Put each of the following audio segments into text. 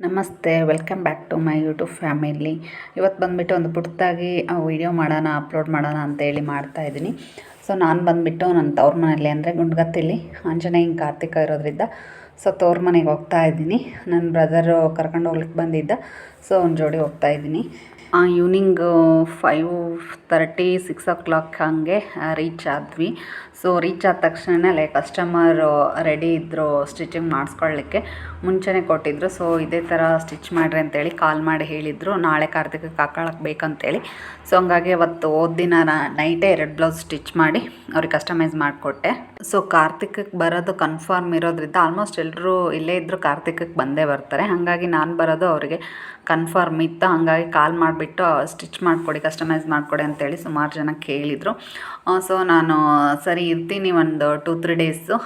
ನಮಸ್ತೆ welcome back to my YouTube family ಇವತ್ತು ಬಂದುಬಿಟ್ಟು ಒಂದು ಪುಟ್ಟದಾಗಿ ವಿಡಿಯೋ ಮಾಡೋಣ ಅಪ್ಲೋಡ್ ಮಾಡೋಣ ಅಂತೇಳಿ ಮಾಡ್ತಾಯಿದ್ದೀನಿ ಸೊ ನಾನು ಬಂದುಬಿಟ್ಟು ನನ್ನ ತವ್ರ ಮನೆಯಲ್ಲಿ ಅಂದರೆ ಗುಂಡ್ಗತ್ತಿಲಿ ಆಂಜನೇಯ ಕಾರ್ತಿಕ ಇರೋದ್ರಿಂದ. ಸೊ ತವ್ರ ಮನೆಗೆ ಹೋಗ್ತಾ ಇದ್ದೀನಿ. ನನ್ನ ಬ್ರದರು ಕರ್ಕೊಂಡು ಹೋಗ್ಲಿಕ್ಕೆ ಬಂದಿದ್ದ. ಸೊ ಅವ್ನ ಜೋಡಿ ಹೋಗ್ತಾ ಇದ್ದೀನಿ. Evening five thirty six o'clock ಹಾಗೆ ರೀಚ್ ಆದ್ವಿ. ಸೊ ರೀಚ್ ಆದ ತಕ್ಷಣ ಲೈಕ್ ಕಸ್ಟಮರ್ ರೆಡಿ ಇದ್ದರು ಸ್ಟಿಚಿಂಗ್ ಮಾಡಿಸ್ಕೊಳ್ಳಿಕ್ಕೆ ಮುಂಚೆನೇ ಕೊಟ್ಟಿದ್ದರು ಸೊ ಇದೇ ಥರ ಸ್ಟಿಚ್ ಮಾಡಿರಿ ಅಂತೇಳಿ ಕಾಲ್ ಮಾಡಿ ಹೇಳಿದರು. ನಾಳೆ ಕಾರ್ತಿಕಕ್ಕೆ ಹಾಕೊಳಕ್ಕೆ ಬೇಕಂತೇಳಿ. ಸೊ ಹಂಗಾಗಿ ಅವತ್ತು ದಿನ ನೈಟೇ ಎರಡು ಬ್ಲೌಸ್ ಸ್ಟಿಚ್ ಮಾಡಿ ಅವ್ರಿಗೆ ಕಸ್ಟಮೈಸ್ ಮಾಡಿಕೊಟ್ಟೆ. ಸೊ ಕಾರ್ತಿಕಕ್ಕೆ ಬರೋದು ಕನ್ಫರ್ಮ್ ಇರೋದ್ರಿಂದ ಆಲ್ಮೋಸ್ಟ್ ಎಲ್ಲರೂ ಇಲ್ಲೇ ಇದ್ದರೂ ಕಾರ್ತಿಕಕ್ಕೆ ಬಂದೇ ಬರ್ತಾರೆ. ಹಾಗಾಗಿ ನಾನು ಬರೋದು ಅವರಿಗೆ ಕನ್ಫರ್ಮ್ ಇತ್ತು. ಹಾಗಾಗಿ ಕಾಲ್ ಮಾಡಿಬಿಟ್ಟು ಸ್ಟಿಚ್ ಮಾಡಿಕೊಡಿ, ಕಸ್ಟಮೈಸ್ ಮಾಡಿಕೊಡಿ ಅಂತೇಳಿ ಸುಮಾರು ಜನ ಕೇಳಿದರು. ಸೊ ನಾನು, ಸರಿ ಇರ್ತೀನಿ ಒಂದು ಟೂ ತ್ರೀ ಡೇಸು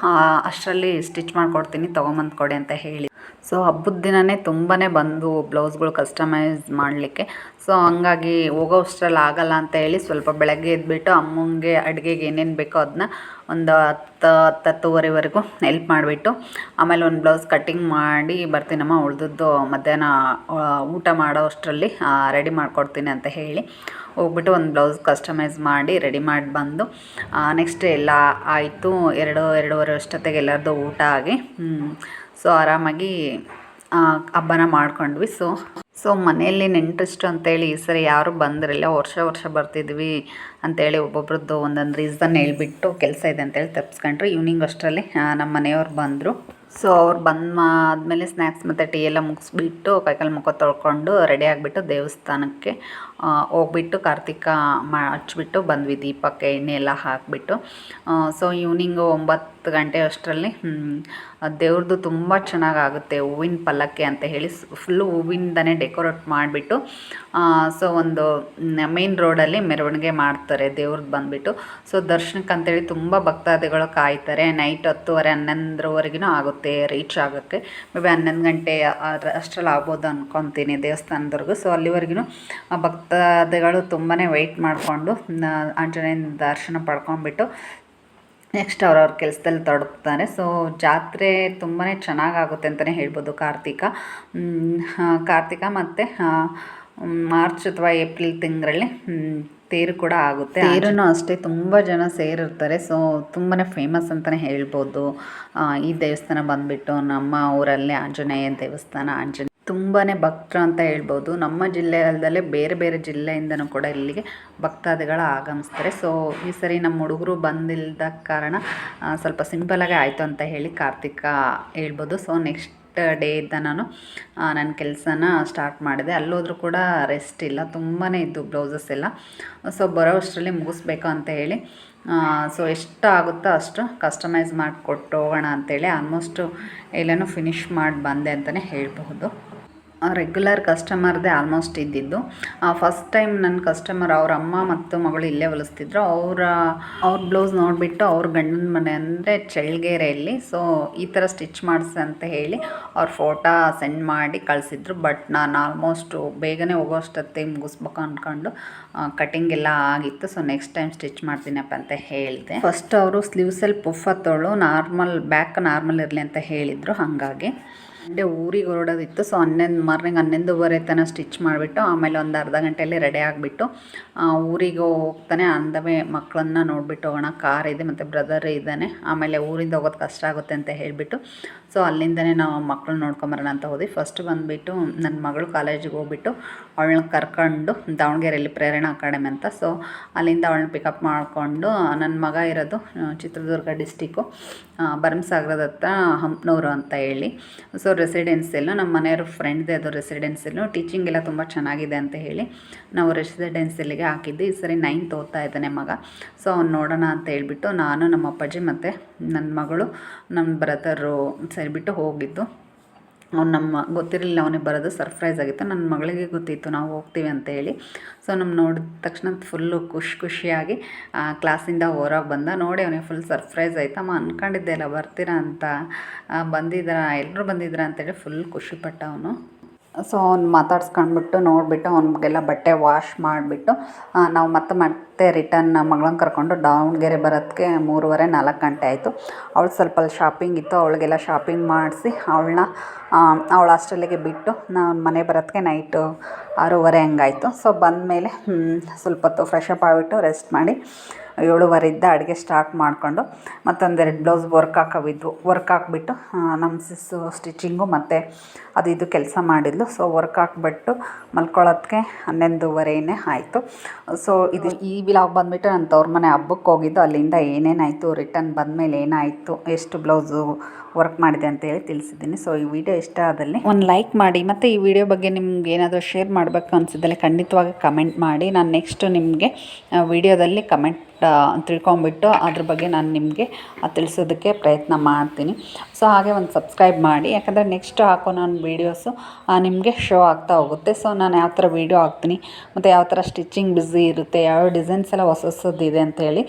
ಅಷ್ಟರಲ್ಲಿ ಸ್ಟಿಚ್ ಮಾಡಿಕೊಡ್ತೀನಿ, ತೊಗೊಂಬಂದು ಕೊಡಿ ಅಂತ ಹೇಳಿ. ಸೊ ಹಬ್ಬದ ದಿನವೇ ತುಂಬಾ ಬಂದು ಬ್ಲೌಸ್ಗಳು ಕಸ್ಟಮೈಸ್ ಮಾಡಲಿಕ್ಕೆ. ಸೊ ಹಂಗಾಗಿ ಹೋಗೋ ಅಷ್ಟರಲ್ಲಿ ಆಗಲ್ಲ ಅಂತ ಹೇಳಿ ಸ್ವಲ್ಪ ಬೆಳಗ್ಗೆ ಎದ್ಬಿಟ್ಟು ಅಮ್ಮಂಗೆ ಅಡುಗೆಗೆ ಏನೇನು ಬೇಕೋ ಅದನ್ನ ಒಂದು ಹತ್ತು ಹತ್ತು ಹತ್ತುವರೆವರೆಗೂ ಹೆಲ್ಪ್ ಮಾಡಿಬಿಟ್ಟು ಆಮೇಲೆ ಒಂದು ಬ್ಲೌಸ್ ಕಟ್ಟಿಂಗ್ ಮಾಡಿ ಬರ್ತೀನಮ್ಮ ಉಳಿದದ್ದು ಮಧ್ಯಾಹ್ನ ಊಟ ಮಾಡೋ ಅಷ್ಟರಲ್ಲಿ ರೆಡಿ ಮಾಡಿಕೊಡ್ತೀನಿ ಅಂತ ಹೇಳಿ ಹೋಗ್ಬಿಟ್ಟು ಒಂದು ಬ್ಲೌಸ್ ಕಸ್ಟಮೈಸ್ ಮಾಡಿ ರೆಡಿ ಮಾಡಿ ಬಂದು ನೆಕ್ಸ್ಟ್ ಎಲ್ಲ ಆಯಿತು. ಎರಡು, ಎರಡೂವರೆ ಅಷ್ಟೊತ್ತಿಗೆ ಎಲ್ಲರದ್ದು ಊಟ ಆಗಿ ಸೊ ಆರಾಮಾಗಿ ಹಬ್ಬನ ಮಾಡ್ಕೊಂಡ್ವಿ. ಸೊ ಸೊ ಮನೆಯಲ್ಲಿ ನೆಂಟ್ರೆಸ್ಟ್ ಅಂತೇಳಿ ಈ ಸರಿ ಯಾರು ಬಂದಿರಲಿಲ್ಲ. ವರ್ಷ ವರ್ಷ ಬರ್ತಿದ್ವಿ ಅಂತೇಳಿ ಒಬ್ಬೊಬ್ರದ್ದು ಒಂದೊಂದು ರೀಸನ್ ಹೇಳ್ಬಿಟ್ಟು ಕೆಲಸ ಇದೆ ಅಂತೇಳಿ ತಪ್ಪಿಸ್ಕೊಂಡ್ರು ಈವ್ನಿಂಗ್ ಅಷ್ಟರಲ್ಲಿ ನಮ್ಮ ಮನೆಯವ್ರು ಬಂದರು. ಸೊ ಅವ್ರು ಬಂದ ಆದಮೇಲೆ ಸ್ನ್ಯಾಕ್ಸ್ ಮತ್ತು ಟೀ ಎಲ್ಲ ಮುಗಿಸ್ಬಿಟ್ಟು ಕೈಕಾಲು ಮುಖ ತೊಳ್ಕೊಂಡು ರೆಡಿ ಆಗಿಬಿಟ್ಟು ದೇವಸ್ಥಾನಕ್ಕೆ ಹೋಗ್ಬಿಟ್ಟು ಕಾರ್ತಿಕ ಮಾ, ಹಚ್ಬಿಟ್ಟು ಬಂದ್ವಿ ದೀಪಕ್ಕೆ ಎಣ್ಣೆ ಎಲ್ಲ ಹಾಕಿಬಿಟ್ಟು. ಸೊ ಈವ್ನಿಂಗು ಒಂಬತ್ತು ಗಂಟೆ ಅಷ್ಟರಲ್ಲಿ ದೇವ್ರದ್ದು ತುಂಬ ಚೆನ್ನಾಗಾಗುತ್ತೆ ಹೂವಿನ ಪಲ್ಲಕ್ಕೆ ಅಂತ ಹೇಳಿ ಫುಲ್ಲು ಹೂವಿಂದನೇ ಡೆಕೋರೇಟ್ ಮಾಡಿಬಿಟ್ಟು ಸೊ ಒಂದು ಮೇನ್ ರೋಡಲ್ಲಿ ಮೆರವಣಿಗೆ ಮಾಡ್ತಾರೆ ದೇವ್ರದ್ದು ಬಂದುಬಿಟ್ಟು. ಸೊ ದರ್ಶನಕ್ಕೆ ಅಂತೇಳಿ ತುಂಬ ಭಕ್ತಾದಿಗಳು ಕಾಯ್ತಾರೆ ನೈಟ್ ಹತ್ತುವರೆ ಹನ್ನೊಂದರವರೆಗೂ ಆಗುತ್ತೆ ರೀಚ್ ಆಗೋಕ್ಕೆ. ಮೇ ಬಿ ಹನ್ನೊಂದು ಗಂಟೆ ಅಷ್ಟರಲ್ಲಿ ಆಗ್ಬೋದು ಅಂದ್ಕೊತೀನಿ ದೇವಸ್ಥಾನದವರೆಗೂ. ಸೊ ಅಲ್ಲಿವರೆಗೂ ಭಕ್ತಾದಿಗಳು ತುಂಬಾ ವೆಯ್ಟ್ ಮಾಡಿಕೊಂಡು ಆಂಜನೇಯನ ದರ್ಶನ ಪಡ್ಕೊಂಡ್ಬಿಟ್ಟು ನೆಕ್ಸ್ಟ್ ಅವ್ರವ್ರ ಕೆಲಸದಲ್ಲಿ ತೊಡಗ್ತಾರೆ. ಸೊ ಜಾತ್ರೆ ತುಂಬಾ ಚೆನ್ನಾಗಾಗುತ್ತೆ ಅಂತಲೇ ಹೇಳ್ಬೋದು ಕಾರ್ತಿಕ. ಕಾರ್ತಿಕ ಮತ್ತು ಮಾರ್ಚ್ ಅಥವಾ ಏಪ್ರಿಲ್ ತಿಂಗಳಲ್ಲಿ ತೇರು ಕೂಡ ಆಗುತ್ತೆ. ತೇರೂ ಅಷ್ಟೇ, ತುಂಬ ಜನ ಸೇರಿರ್ತಾರೆ. ಸೊ ತುಂಬಾ ಫೇಮಸ್ ಅಂತಲೇ ಹೇಳ್ಬೋದು. ಈ ದೇವಸ್ಥಾನ ಬಂದುಬಿಟ್ಟು ನಮ್ಮ ಊರಲ್ಲಿ ಆಂಜನೇಯ ದೇವಸ್ಥಾನ ಆಂಜನೇಯ ತುಂಬಾ ಭಕ್ತರು ಅಂತ ಹೇಳ್ಬೋದು. ನಮ್ಮ ಜಿಲ್ಲೆ ಅಲ್ಲದಲ್ಲೇ ಬೇರೆ ಬೇರೆ ಜಿಲ್ಲೆಯಿಂದನೂ ಕೂಡ ಇಲ್ಲಿಗೆ ಭಕ್ತಾದಿಗಳು ಆಗಮಿಸ್ತಾರೆ. ಸೊ ಈ ಸರಿ ನಮ್ಮ ಹುಡುಗರು ಬಂದಿಲ್ಲದ ಕಾರಣ ಸ್ವಲ್ಪ ಸಿಂಪಲಾಗಿ ಆಯಿತು ಅಂತ ಹೇಳಿ ಕಾರ್ತಿಕ ಹೇಳ್ಬೋದು. ಸೊ ನೆಕ್ಸ್ಟ್ ಡೇ ಇದ್ದ ನಾನು ನನ್ನ ಕೆಲಸನ ಸ್ಟಾರ್ಟ್ ಮಾಡಿದೆ. ಅಲ್ಲೋದ್ರೂ ಕೂಡ ರೆಸ್ಟ್ ಇಲ್ಲ. ತುಂಬಾ ಇದ್ದು ಬ್ಲೌಸಸ್ ಎಲ್ಲ. ಸೊ ಬರೋ ಅಷ್ಟರಲ್ಲಿ ಮುಗಿಸ್ಬೇಕು ಅಂತ ಹೇಳಿ ಸೊ ಎಷ್ಟು ಆಗುತ್ತೋ ಅಷ್ಟು ಕಸ್ಟಮೈಸ್ ಮಾಡಿಕೊಟ್ಟು ಹೋಗೋಣ ಅಂತೇಳಿ ಆಲ್ಮೋಸ್ಟು ಎಲ್ಲನೂ ಫಿನಿಷ್ ಮಾಡಿ ಬಂದೆ ಅಂತಲೇ ಹೇಳಬಹುದು. ರೆಗ್ಯುಲರ್ ಕಸ್ಟಮರ್ದೇ ಆಲ್ಮೋಸ್ಟ್ ಇದ್ದಿದ್ದು. ಫಸ್ಟ್ ಟೈಮ್ ನನ್ನ ಕಸ್ಟಮರ್ ಅವ್ರ ಅಮ್ಮ ಮತ್ತು ಮಗಳು ಇಲ್ಲೇ ಹೊಲಿಸ್ತಿದ್ರು. ಅವರ, ಅವ್ರ ಬ್ಲೌಸ್ ನೋಡಿಬಿಟ್ಟು ಅವ್ರ ಗಂಡನ ಮನೆ ಅಂದರೆ ಚಳ್ಳಗೆರೆಯಲ್ಲಿ. ಸೊ ಈ ಥರ ಸ್ಟಿಚ್ ಮಾಡಿಸಿ ಅಂತ ಹೇಳಿ ಅವ್ರ ಫೋಟೋ ಸೆಂಡ್ ಮಾಡಿ ಕಳಿಸಿದ್ರು. ಬಟ್ ನಾನು ಆಲ್ಮೋಸ್ಟು ಬೇಗನೆ ಹೋಗೋ ಅಷ್ಟೊತ್ತಿಗೆ ಮುಗಿಸ್ಬೇಕು ಅಂದ್ಕೊಂಡು ಕಟಿಂಗ್ ಎಲ್ಲ ಆಗಿತ್ತು. ಸೊ ನೆಕ್ಸ್ಟ್ ಟೈಮ್ ಸ್ಟಿಚ್ ಮಾಡ್ತೀನಪ್ಪ ಅಂತ ಹೇಳಿದೆ. ಫಸ್ಟ್ ಅವರು ಸ್ಲೀವ್ಸಲ್ಲಿ ಪುಫ್ ಹತ್ತೋಳು. ನಾರ್ಮಲ್ ಬ್ಯಾಕ್ ನಾರ್ಮಲ್ ಇರಲಿ ಅಂತ ಹೇಳಿದರು ಹಾಗಾಗಿ. ಸಂಡೇ ಊರಿಗೆ ಹೊರಡೋದಿತ್ತು. ಸೊ ಹನ್ನೊಂದು, ಮಾರ್ನಿಂಗ್ ಹನ್ನೊಂದುವರೆ ತನಕ ಸ್ಟಿಚ್ ಮಾಡಿಬಿಟ್ಟು, ಆಮೇಲೆ ಒಂದು ಅರ್ಧ ಗಂಟೆಯಲ್ಲಿ ರೆಡಿ ಆಗಿಬಿಟ್ಟು ಊರಿಗೆ ಹೋಗ್ತಾನೆ. ಅಂದವೇ ಮಕ್ಕಳನ್ನ ನೋಡಿಬಿಟ್ಟು ಹೋಗೋಣ. ಕಾರ್ ಇದೆ, ಮತ್ತು ಬ್ರದರ್ ಇದ್ದಾನೆ. ಆಮೇಲೆ ಊರಿಂದ ಹೋಗೋದು ಕಷ್ಟ ಆಗುತ್ತೆ ಅಂತ ಹೇಳಿಬಿಟ್ಟು ಸೊ ಅಲ್ಲಿಂದನೇ ನಾವು ಮಕ್ಕಳು ನೋಡ್ಕೊಂಬರೋಣ ಅಂತ ಹೋದ್ವಿ. ಫಸ್ಟ್ ಬಂದುಬಿಟ್ಟು ನನ್ನ ಮಗಳು ಕಾಲೇಜಿಗೆ ಹೋಗ್ಬಿಟ್ಟು, ಅವಳನ್ನ ಕರ್ಕೊಂಡು ದಾವಣಗೆರೆಯಲ್ಲಿ ಪ್ರೇರಣಾ ಅಕಾಡೆಮಿ ಅಂತ. ಸೊ ಅಲ್ಲಿಂದ ಅವಳನ್ನ ಪಿಕಪ್ ಮಾಡಿಕೊಂಡು ನನ್ನ ಮಗ ಇರೋದು ಚಿತ್ರದುರ್ಗ ಡಿಸ್ಟಿಕ್ಕು ಭರಮಸಾಗರದ ಹತ್ರ ಹಂಪನೂರು ಅಂತ ಹೇಳಿ. ಸೊ ರೆಸಿಡೆನ್ಸಿಯಲ್ಲು ನಮ್ಮ ಮನೆಯವ್ರ ಫ್ರೆಂಡ್ದೇ ಅದು ರೆಸಿಡೆನ್ಸಿಯಲ್ಲು ಟೀಚಿಂಗ್ ಎಲ್ಲ ತುಂಬ ಚೆನ್ನಾಗಿದೆ ಅಂತ ಹೇಳಿ ನಾವು ರೆಸಿಡೆನ್ಸಿಯಲ್ಲಿಗೆ ಹಾಕಿದ್ದು. ಈ ಸರಿ ನೈನ್ತ್ ಓದ್ತಾ ಇದ್ದಾನೆ ಮಗ. ಸೊ ಅವ್ನು ನೋಡೋಣ ಅಂತ ಹೇಳಿಬಿಟ್ಟು ನಾನು ನಮ್ಮ ಅಪ್ಪಾಜಿ ಮತ್ತು ನನ್ನ ಮಗಳು ನಮ್ಮ ಬ್ರದರು ಸೇರಿಬಿಟ್ಟು ಹೋಗಿದ್ದು. ಅವ್ನು ನಮ್ಮ ಗೊತ್ತಿರಲಿಲ್ಲ ಅವನಿಗೆ ಬರೋದು ಸರ್ಪ್ರೈಸ್ ಆಗಿತ್ತು. ನನ್ನ ಮಗಳಿಗೆ ಗೊತ್ತಿತ್ತು, ನಾವು ಹೋಗ್ತೀವಿ ಅಂತ ಹೇಳಿ. ಸೊ ನಮ್ಮ ನೋಡಿದ ತಕ್ಷಣ ಫುಲ್ಲು ಖುಷಿ ಖುಷಿಯಾಗಿ ಕ್ಲಾಸಿಂದ ಹೊರಗೆ ಬಂದ. ನೋಡಿ ಅವನಿಗೆ ಫುಲ್ ಸರ್ಪ್ರೈಸ್ ಆಯ್ತಮ್ಮ ಅಂದ್ಕೊಂಡಿದ್ದೆ ಅಲ್ಲ ಬರ್ತೀರಾ ಅಂತ. ಬಂದಿದ್ದೀರಾ ಎಲ್ಲರೂ ಬಂದಿದ್ದೀರಾ ಅಂತೇಳಿ ಫುಲ್ ಖುಷಿಪಟ್ಟ ಅವನು. ಸೊ ಅವ್ನು ಮಾತಾಡ್ಸ್ಕೊಂಡ್ಬಿಟ್ಟು ನೋಡಿಬಿಟ್ಟು ಅವ್ನಿಗೆಲ್ಲ ಬಟ್ಟೆ ವಾಶ್ ಮಾಡಿಬಿಟ್ಟು ನಾವು ಮತ್ತೆ ಮತ್ತೆ ರಿಟರ್ನ್ ಮಗಳನ್ನ ಕರ್ಕೊಂಡು ದಾವಣಗೆರೆ ಬರೋದಕ್ಕೆ ಮೂರುವರೆ ನಾಲ್ಕು ಗಂಟೆ ಆಯಿತು. ಅವಳು ಸ್ವಲ್ಪ ಅಲ್ಲಿ ಶಾಪಿಂಗ್ ಇತ್ತು, ಅವಳಿಗೆಲ್ಲ ಶಾಪಿಂಗ್ ಮಾಡಿಸಿ, ಅವಳನ್ನ ಅವಳು ಹಾಸ್ಟೆಲ್ಲಿಗೆ ಬಿಟ್ಟು ನಾನು ಮನೆ ಬರೋದಕ್ಕೆ ನೈಟು ಆರೂವರೆ ಹಂಗಾಯ್ತು. ಸೊ ಬಂದಮೇಲೆ ಸ್ವಲ್ಪ ಹೊತ್ತು ಫ್ರೆಶ್ ಅಪ್ ಆಗಿಬಿಟ್ಟು ರೆಸ್ಟ್ ಮಾಡಿ ಏಳುವರೆಯಿಂದ ಅಡುಗೆ ಸ್ಟಾರ್ಟ್ ಮಾಡಿಕೊಂಡು ಮತ್ತೊಂದೆರಡು ಬ್ಲೌಸ್ ವರ್ಕ್ ಹಾಕೋವಿದ್ವು. ವರ್ಕ್ ಹಾಕ್ಬಿಟ್ಟು ನಮ್ಮ ಸಿಸ್ಸು ಸ್ಟಿಚಿಂಗು ಮತ್ತು ಅದು ಇದು ಕೆಲಸ ಮಾಡಿದ್ಲು. ಸೊ ವರ್ಕ್ ಹಾಕ್ಬಿಟ್ಟು ಮಲ್ಕೊಳ್ಳೋದಕ್ಕೆ ಹನ್ನೊಂದುವರೆಯೇ ಆಯಿತು. ಸೊ ಇದು ಈ ವಿಲಾಗ್ ಬಂದುಬಿಟ್ಟು ನಾನು ತವ್ರ ಮನೆ ಹಬ್ಬಕ್ಕೆ ಹೋಗಿದ್ದು, ಅಲ್ಲಿಂದ ಏನೇನಾಯಿತು ರಿಟರ್ನ್ ಬಂದಮೇಲೆ ಏನಾಯಿತು, ಎಷ್ಟು ಬ್ಲೌಸು ವರ್ಕ್ ಮಾಡಿದೆ ಅಂತೇಳಿ ತಿಳಿಸಿದ್ದೀನಿ ಸೊ ಈ ವಿಡಿಯೋ ಇಷ್ಟ ಆದಲ್ಲಿ. ಒಂದು ಲೈಕ್ ಮಾಡಿ, ಮತ್ತು ಈ ವಿಡಿಯೋ ಬಗ್ಗೆ ನಿಮ್ಗೆ ಏನಾದರೂ ಶೇರ್ ಮಾಡಬೇಕು ಅನಿಸಿದಲ್ಲಿ ಖಂಡಿತವಾಗಿ ಕಮೆಂಟ್ ಮಾಡಿ. ನಾನು ನೆಕ್ಸ್ಟ್ ನಿಮಗೆ ವಿಡಿಯೋದಲ್ಲಿ ಕಮೆಂಟ್ ತಿಳ್ಕೊಂಬಿಟ್ಟು ಅದ್ರ ಬಗ್ಗೆ ನಾನು ನಿಮಗೆ ತಿಳಿಸೋದಕ್ಕೆ ಪ್ರಯತ್ನ ಮಾಡ್ತೀನಿ. ಸೊ ಹಾಗೆ ಒಂದು ಸಬ್ಸ್ಕ್ರೈಬ್ ಮಾಡಿ. ಯಾಕಂದರೆ ನೆಕ್ಸ್ಟ್ ಹಾಕೋ ನಾನು ವೀಡಿಯೋಸು ನಿಮಗೆ ಶೋ ಆಗ್ತಾ ಹೋಗುತ್ತೆ. ಸೊ ನಾನು ಯಾವ ಥರ ವೀಡಿಯೋ ಹಾಕ್ತೀನಿ, ಮತ್ತು ಯಾವ ಥರ ಸ್ಟಿಚಿಂಗ್ ಬ್ಯುಸಿ ಇರುತ್ತೆ, ಯಾವ ಡಿಸೈನ್ಸ್ ಎಲ್ಲ ಹೊಸ ಹೊಸದಿದೆ ಅಂತೇಳಿ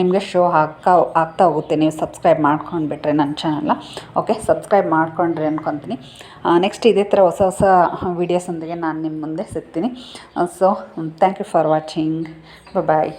ನಿಮಗೆ ಶೋ ಹಾಕ್ತಾ ಆಗ್ತಾ ಹೋಗುತ್ತೆ. ನೀವು ಸಬ್ಸ್ಕ್ರೈಬ್ ಮಾಡ್ಕೊಂಡ್ಬಿಟ್ರೆ ನನ್ನ ಚಾನಲ್ನ ಓಕೆ ಸಬ್ಸ್ಕ್ರೈಬ್ ಮಾಡ್ಕೊಂಡ್ರಿ ಅಂದ್ಕೊತೀನಿ ನೆಕ್ಸ್ಟ್ ಇದೇ ಥರ ಹೊಸ ಹೊಸ ವೀಡಿಯೋಸೊಂದಿಗೆ ನಾನು ನಿಮ್ಮ ಮುಂದೆ ಸಿಗ್ತೀನಿ. So thank you for watching bye